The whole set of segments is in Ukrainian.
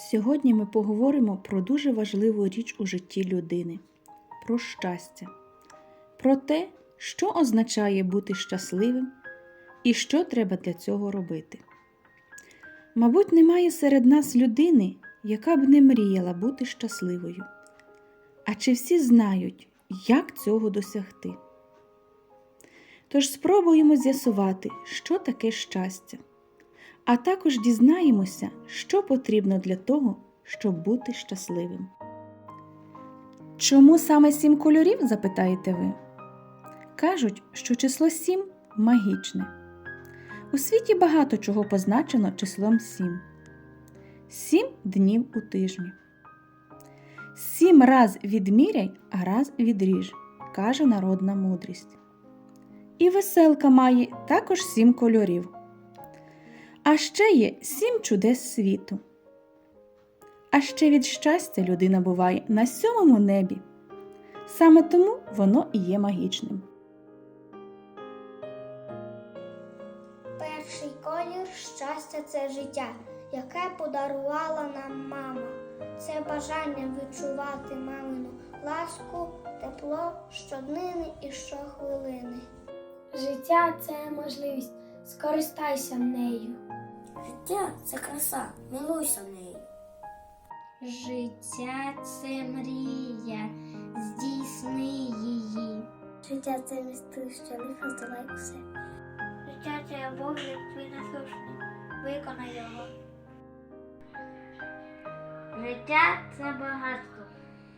Сьогодні ми поговоримо про дуже важливу річ у житті людини про щастя, про те, що означає бути щасливим і що треба для цього робити. Мабуть, немає серед нас людини, яка б не мріяла бути щасливою. А чи всі знають, як цього досягти? Тож спробуємо з'ясувати, що таке щастя, а також дізнаємося, що потрібно для того, щоб бути щасливим. Чому саме сім кольорів, запитаєте ви? Кажуть, що число сім магічне. У світі багато чого позначено числом сім. Сім днів у тижні. Сім раз відміряй, а раз відріж, каже народна мудрість. І веселка має також сім кольорів. А ще є сім чудес світу. А ще від щастя людина буває на сьомому небі. Саме тому воно і є магічним. Перший колір щастя це життя, яке подарувала нам мама. Це бажання відчувати мамину ласку, тепло щоднини і щохвилини. Життя це можливість, скористайся нею. Життя це краса, милуйся нею. Життя це мрія, здійсни її. Життя це місти, що лихо здолай усе. Життя це обов'язок твій насущний, виконай його. Життя це багатство,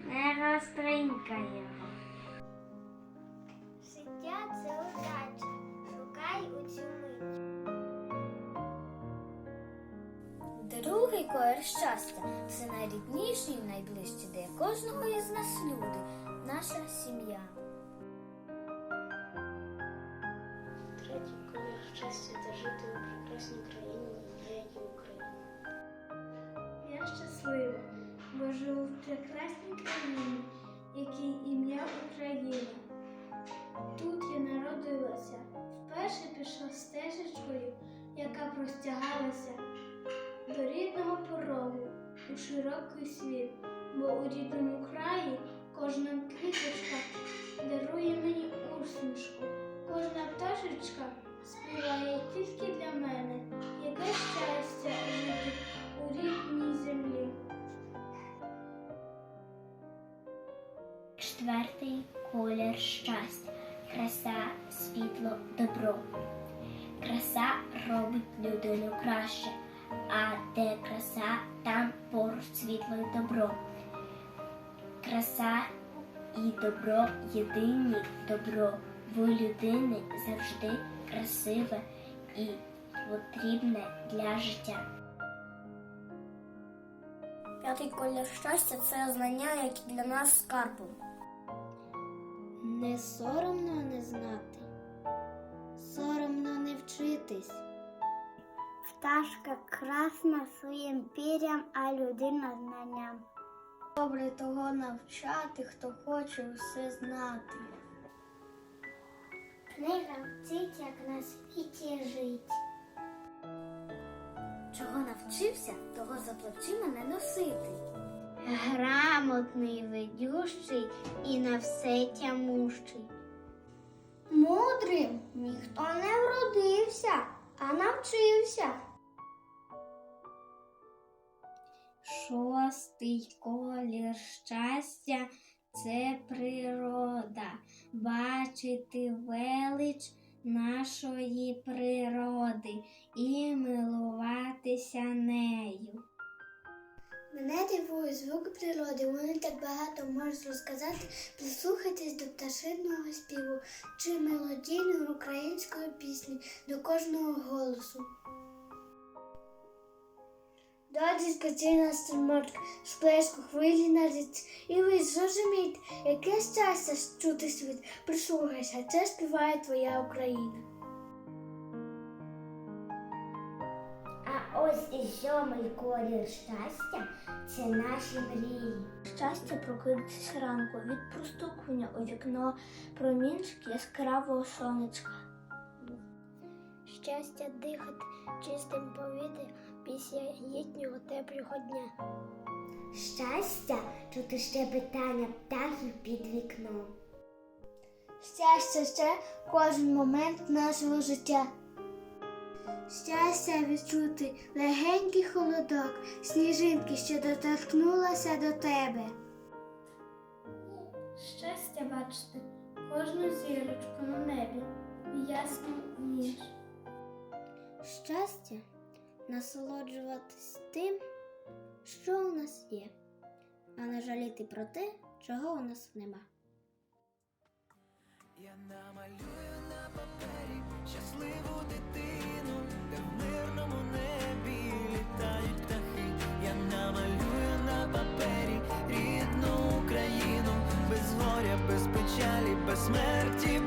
не розтринькай Другий колір щастя це найрідніший і найближчий для кожного із нас люди, наша сім'я. Третій колір щастя це жити у прекрасній країні, як Україна. Я щаслива, бо живу в прекрасній країні, якій ім'я Україна. Тут я народилася, вперше пішла стежечкою, яка простягалася до рідного порогу у широкий світ, бо у рідному краї кожна квіточка дарує мені усмішку, кожна пташечка співає тільки для мене, яке щастя жити у рідній землі. Четвертий колір щастя. Краса, світло, добро. Краса робить людину краще, а де краса, там поруч світло і добро. Краса і добро єдині добро, бо людини завжди красиве і потрібне для життя. П'ятий колір щастя це знання, які для нас скарбом. Не соромно не знати, соромно не вчитись. Пташка красна своїм пір'ям, а людина знанням. Добре того навчати, хто хоче все знати. Книга вчить, як на світі жить. Чого навчився, того за плечима не носити. Грамотний, ведющий і на все тямущий. Мудрим ніхто не вродився, а навчився. Шостий колір щастя це природа, бачити велич нашої природи і милуватися нею. Мене дивує звук природи, вони так багато можуть розказати. Прислухайтесь до пташиного співу чи мелодійної української пісні до кожного голосу. Доді спочина струмочка, сплеску хвилі на річ, і ви зрозумієте, яке щастя чути світ. Прислухайся, це співає твоя Україна. А ось і сьомий колір щастя це наші мрії. Щастя прокидатися ранку від простукування у вікно промінчик яскравого сонечка. Щастя дихати чистим повітрям після літнього теплого дня. Щастя чути щебетання птахів під вікном. Щастя ще кожен момент нашого життя. Щастя відчути легенький холодок, сніжинки, що доторкнулася до тебе. Щастя бачити кожну зірочку на небі в ясну ніч. Щастя насолоджуватись тим, що у нас є, а не жаліти про те, чого у нас нема. Я намалюю на папері щасливу дитину, де в мирному небі літають птахи. Я намалюю на папері рідну Україну, без горя, без печалі, без смерті.